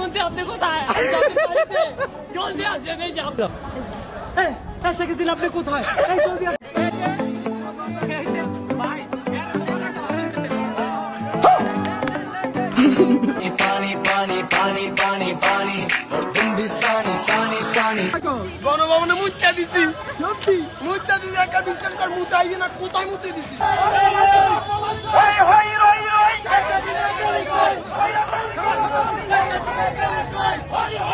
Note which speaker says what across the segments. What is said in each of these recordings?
Speaker 1: প্রধানমন্ত্রী আপনি কোথায় আমি যাচ্ছি বাড়িতে। জলদি আসেন এই যে আপনার এই, এই শেখ হাসিনা আপনি কোথায় এই জলদি আসেন। ভাই,
Speaker 2: पानी पानी पानी पानी पानी और तुम भी सानी सानी सानी
Speaker 3: গণভবনে মুচা দিছি সত্যি মুচা দিছি একটা বিশ্বাস কর মুচাই না কোথায় মুতে দিছি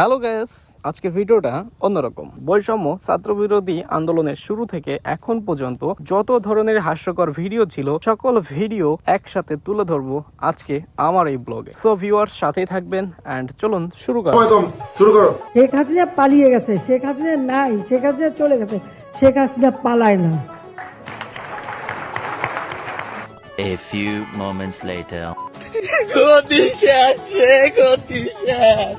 Speaker 4: হ্যালো গ্যাস আজকের ভিডিওটা অন্যরকম। বৈষম্য ছাত্র বিরোধী আন্দোলনের শুরু থেকে এখন পর্যন্ত যত ধরনের হাস্যকর ভিডিও ছিল সকল ভিডিও একসাথে তুলে ধরবো আজকে আমার এই ব্লগে। সো ভিউয়ার্স সাথেই থাকবেন এন্ড চলুন শুরু করা যাক।
Speaker 3: শুরু করো।
Speaker 5: শেখ হাসিনা পালিয়ে গেছে। শেখ হাসিনা নাই। শেখ হাসিনা চলে গেছে। শেখ হাসিনা পালায় না।
Speaker 6: A few moments later.
Speaker 1: গতি শেষ রে গতি শেষ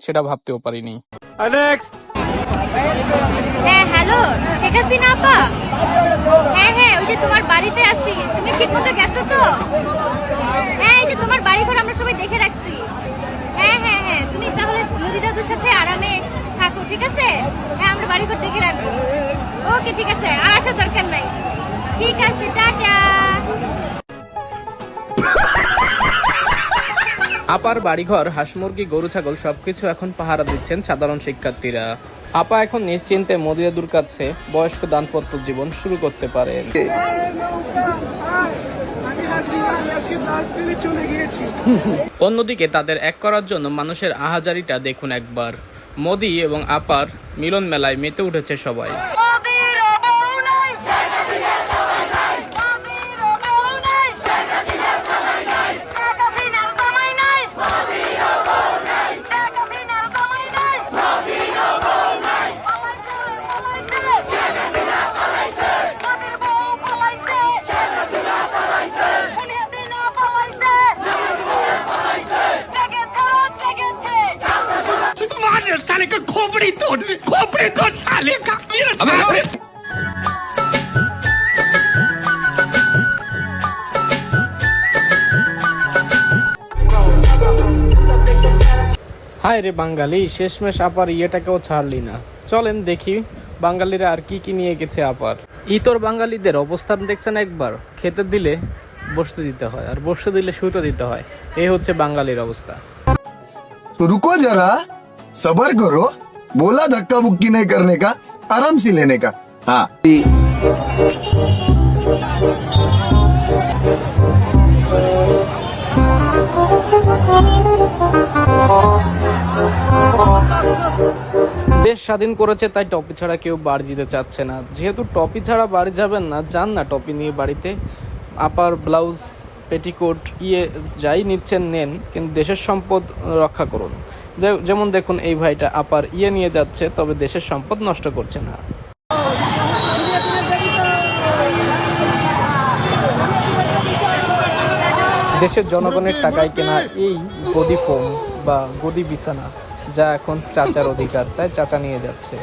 Speaker 4: সেটা ভাবতেও পারিনি।
Speaker 7: হ্যাঁ হ্যালো শেখ হাসিনা আপা? হ্যাঁ হ্যাঁ ওই যে তোমার বাড়িতে আসছি। তুমি ঠিক মতো গেছো তো? হ্যাঁ এই যে তোমার বাড়ি ঘর আমরা সবাই দেখে রাখছি। হ্যাঁ হ্যাঁ হ্যাঁ তুমি তাহলে নদী দাদুর সাথে আরামে থাকো ঠিক আছে? হ্যাঁ আমরা বাড়ি ঘর দেখে রাখব। ওকে ঠিক আছে আর আসার দরকার নাই। ঠিক আছে
Speaker 4: আপার বাড়িঘর, হাঁস মুরগি, গরু, ছাগল সবকিছু এখন পাহারা দিচ্ছেন সাধারণ শিক্ষার্থীরা। আপা এখন নিশ্চিন্তে মদিয়াদুর কাছে বয়স্ক দানপত্র জীবন শুরু করতে পারেন। অন্যদিকে তাদের এক করার জন্য মানুষের আহাজারিটা দেখুন একবার। মোদি এবং আপার মিলন মেলায় মেতে উঠেছে সবাই। হায় রে বাঙালি, শেষমেশ আপার ইয়েটাকেও ছাড়লি না। চলেন দেখি বাঙালিরা আর কি কি নিয়ে গেছে আপার। ইতর বাঙালিদের অবস্থান দেখছেন একবার? খেতে দিলে বসতে দিতে হয়, আর বসতে দিলে শুতে দিতে হয়। এ হচ্ছে বাঙালির অবস্থা।
Speaker 8: রুকো যারা, সবার করো। বোলা ধাক্কা বুক্কি নেই করনে কা আরাম সে লেনে কা। হ্যাঁ।
Speaker 4: দেশ স্বাধীন করেছে, তাই টপি ছাড়া কেউ বাড়ি যেতে চাচ্ছে না। যেহেতু টপি ছাড়া বাড়ি যাবেন না, যান না টপি নিয়ে বাড়িতে। আপার ব্লাউজ, পেটিকোট ইয়ে যাই নিচ্ছেন, নেন, কিন্তু দেশের সম্পদ রক্ষা করুন। যেমন দেখুন, এই ভাইটা আপার ইয়ে নিয়ে যাচ্ছে, তবে দেশের সম্পদ নষ্ট করছে না। দেশের জনগণের টাকায় কেনা এই গদি ফোম বা গদি বিছানা যা এখন চাচার অধিকার তাই চাচা নিয়ে যাচ্ছে।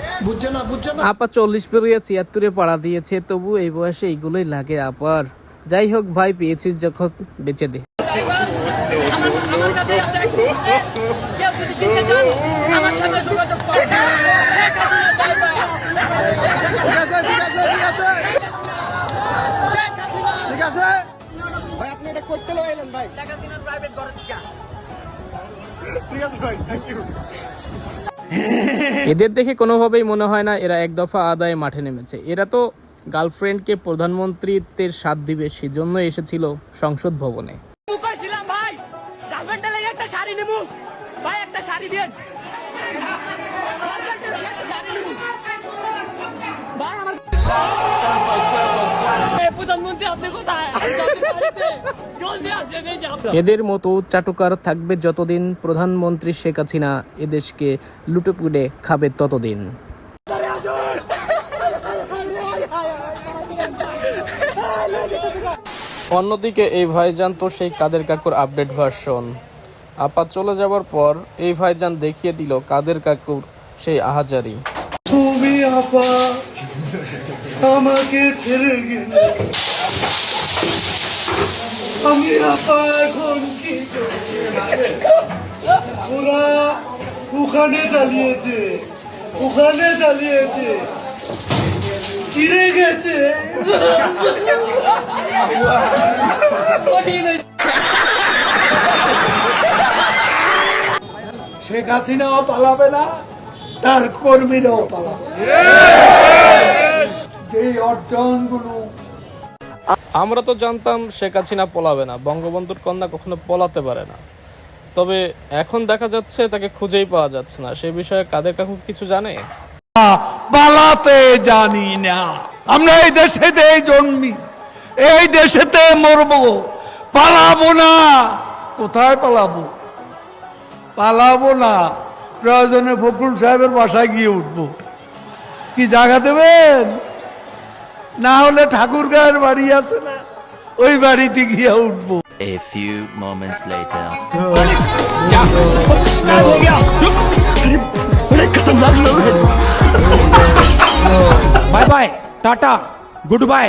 Speaker 4: আপা চল্লিশ পেরিয়ে ছিয়াত্তরে পাড়া দিয়েছে তবু এই বয়সে এইগুলোই লাগে আপার। যাই হোক ভাই পেয়েছিস যখন বেঁচে দে।
Speaker 3: ঠিক আছে ভাই আপনি এটা করতে এলেন ভাই।
Speaker 1: শেখ হাসিনার প্রাইভেট
Speaker 3: ঠিক আছে ভাই থ্যাংক ইউ
Speaker 4: এদের দেখে কোনোভাবেই মনে হয় না এরা এক দফা আদায়ে মাঠে নেমেছে। এরা তো গার্লফ্রেন্ডকে প্রধানমন্ত্রীত্বের স্বাদ দিবে সেজন্য এসেছিল সংসদ ভবনে।
Speaker 1: প্রধানমন্ত্রী আপনি কোথায়?
Speaker 4: এদের মতো চাটুকার থাকবে যতদিন প্রধানমন্ত্রী শেখ হাসিনা এদেশকে লুটেপুটে খাবে ততদিন। অন্যদিকে এই ভাইজান তো সেই কাদের কাকুর আপডেট ভার্সন আপা চলে যাওয়ার পর এই ভাইজান দেখিয়ে দিল কাদের কাকুর সেই আহাজারি।
Speaker 3: তুমি আপা আমাকে ছেড়ে গেলে। আমি আপা এখন কি ওরা ওখানে চালিয়েছে ওখানে চালিয়েছে। চিড়ে গেছে। শেখ হাসিনাও পালাবে না তার কর্মীরাও পালাবে যে অর্জনগুলো
Speaker 4: আমরা তো জানতাম শেখ হাসিনা পলাবে না, বঙ্গবন্ধুর কন্যা কখনো পলাতে পারে না। তবে এখন দেখা যাচ্ছে তাকে খুঁজেই পাওয়া যাচ্ছে না। সে বিষয়ে কাদের কাকু কিছু জানে?
Speaker 3: পালাতে জানি না। আমরা এই দেশেতে জন্মি, এই দেশেতে মরবো, পালাবো না। কোথায় পালাবো? পালাবো না। প্রয়োজনে ফখরুল সাহেবের বাসায় গিয়ে উঠবো। কি জায়গা দেবেন? না হলে ঠাকুরগাঁয়ের বাড়ি আছে না ওই বাড়িতে গিয়ে উঠবো।
Speaker 6: A few moments later.
Speaker 3: Tata goodbye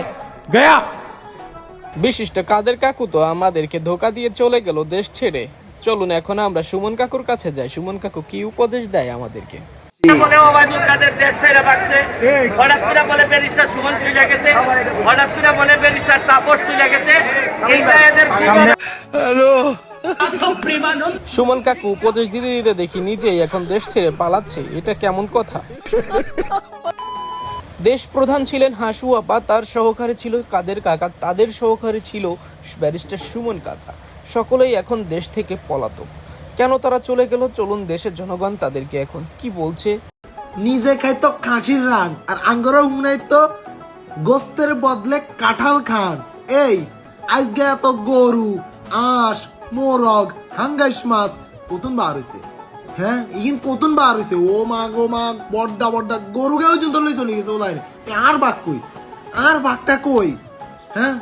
Speaker 3: Gaya
Speaker 4: বিশিষ্ট কাদের কাকু তো আমাদেরকে ধোকা দিয়ে চলে গেল দেশ ছেড়ে। চলুন এখন আমরা সুমন কাকুর কাছে যাই। সুমন কাকু কি উপদেশ দেয় আমাদেরকে?
Speaker 1: বলে ওবায়দুল কাদের দেশ ছেড়ে ভাগছে। হঠাৎ করে বলে ব্যারিস্টার সুমন তুলে গেছে। হঠাৎ করে বলে ব্যারিস্টার তাপস তুলে গেছে। এইটা এদের জীবনে
Speaker 4: সুমন কাকু উপদেশ দিতে দিতে দেখি নিজেই এখন দেশ ছেড়ে পালাচ্ছে। এটা কেমন কথা? দেশ প্রধান ছিলেন হাসু আপা তার সহকারী ছিল কাদের কাকা তাদের সহকারী ছিল ব্যারিস্টার সুমন কাকা। সকলেই এখন দেশ থেকে পলাতক। কেন তারা চলে গেল? চলুন দেশের জনগণ তাদেরকে এখন কি বলছে?
Speaker 9: নিজে খাইতো খাসির রান, আর আঙ্গরা উমনাইতো গোস্তের বদলে কাঁঠাল খান। এই, আজকে এত গরু, আঁশ, মোরগ, হাঙ্গাইশ মাছ কতুন বার হয়েছে হ্যাঁ ইগিন কতুন বার হয়েছে ও মা গো মা, বড্ডা বড্ডা গরু গাও জন্য লই চলে গেছে ওলাই আর বাঘ কই? আর বাঘটা কই? হ্যাঁ?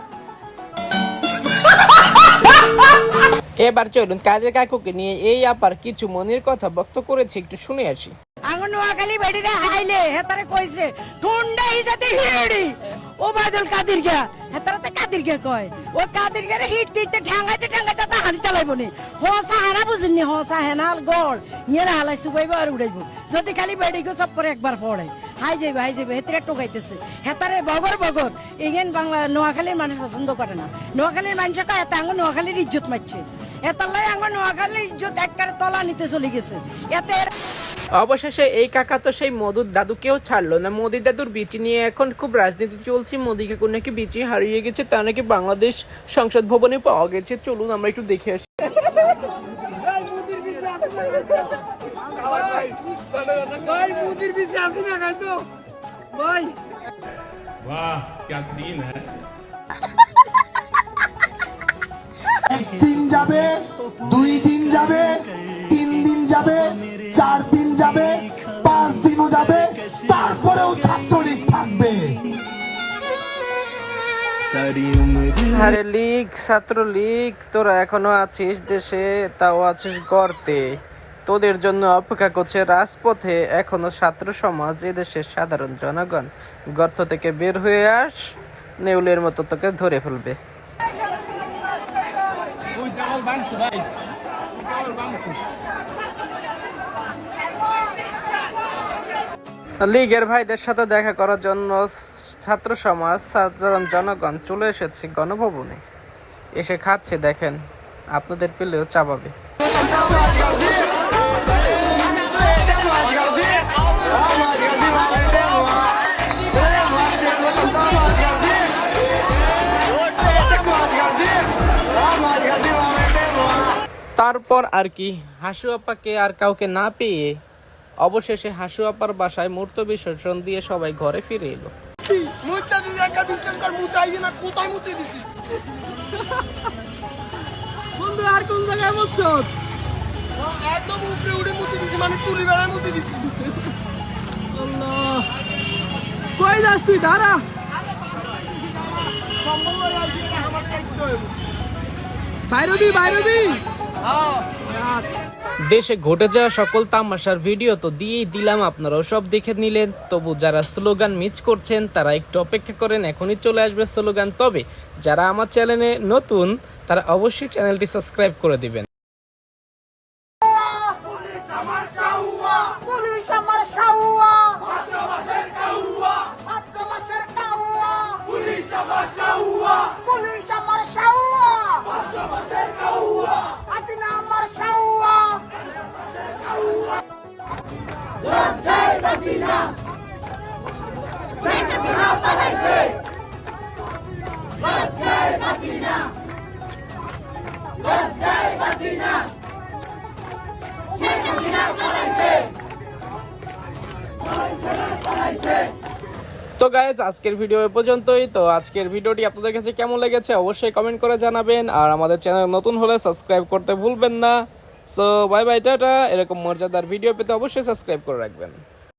Speaker 4: এবার চলুন কাদের কাকুকে নিয়ে এই আপার কিছু মনের কথা ব্যক্ত করেছে, একটু শুনে আসি।
Speaker 5: হাইলে, হেতারে ও বাদল কাদির গা হেতারে গে কয়, ও হিট হানা বুঝিনি হেনাল ইয়েরা হালাই যদি খালি বেড়ি গো সব করে একবার পড়ে। হাই যাইব, হাই যাইবে, হেতরে টোকাইতেছে হেতারে বগর বগর, ইগেন বাংলা, নোয়াখালীর মানুষ পছন্দ করে না। নোয়াখালীর মানুষ নোয়াখালীর ইজ্জত মারছে নোয়াখালীর ইজ্জত একবারে তলা নিতে চলে গেছে। এতে
Speaker 4: অবশেষে এই কাকা তো সেই মধুর দাদুকেও ছাড়লো না। মোদি দাদুর বিচি নিয়ে এখন খুব রাজনীতি চলছে। মোদি কাকু নাকি বিচি হারিয়ে গেছে তা নাকি বাংলাদেশ সংসদ ভবনে পাওয়া গেছে। চলুন আমরা একটু দেখে আসি।
Speaker 3: ভাই না খাইতো ভাই
Speaker 9: দিন যাবে, দুই দিন যাবে, তিন দিন যাবে, চার দিন যাবে, পাঁচ দিনও যাবে, তারপরেও ছাত্রলীগ থাকবে।
Speaker 4: আরে লীগ ছাত্র লীগ তোরা এখনও আছিস দেশে, তাও আছিস গর্তে। তোদের জন্য অপেক্ষা করছে রাজপথে এখনও ছাত্র সমাজ এদেশের সাধারণ জনগণ। গর্ত থেকে বের হয়ে আস, নেউলের মতো তোকে ধরে ফেলবে। লীগের ভাইদের সাথে দেখা করার জন্য ছাত্র সমাজ, সাধারণ জনগণ চলে এসেছে গণভবনে। এসে খাচ্ছে, দেখেন, আপনাদের পেলেও চাবাবে। তারপর আর কি হাসু আপাকে আর কাউকে না পেয়ে অবশেষে হাসু আপার বাসায় মূর্ত বিসর্জন দিয়ে সবাই ঘরে ফিরে এলো।
Speaker 1: বন্ধু, আর কোন জায়গায়
Speaker 9: মানে
Speaker 1: বাইরবি বাইরবি
Speaker 4: দেশে ঘটে যাওয়া সকল তামাশার ভিডিও তো দিয়েই দিলাম, আপনারাও সব দেখে নিলেন। তবু যারা স্লোগান মিস করছেন, তারা একটু অপেক্ষা করেন, এখনই চলে আসবে স্লোগান। তবে যারা আমার চ্যানেলে নতুন, তারা অবশ্যই চ্যানেলটি সাবস্ক্রাইব করে দিবেন। তো গাইজ আজকের ভিডিও এ পর্যন্তই। তো আজকের ভিডিওটি আপনাদের কাছে কেমন লেগেছে অবশ্যই কমেন্ট করে জানাবেন। আর আমাদের চ্যানেল নতুন হলে সাবস্ক্রাইব করতে ভুলবেন না। So bye bye tata. এরকম মর্যাদার ভিডিও পেতে অবশ্যই সাবস্ক্রাইব করে রাখবেন।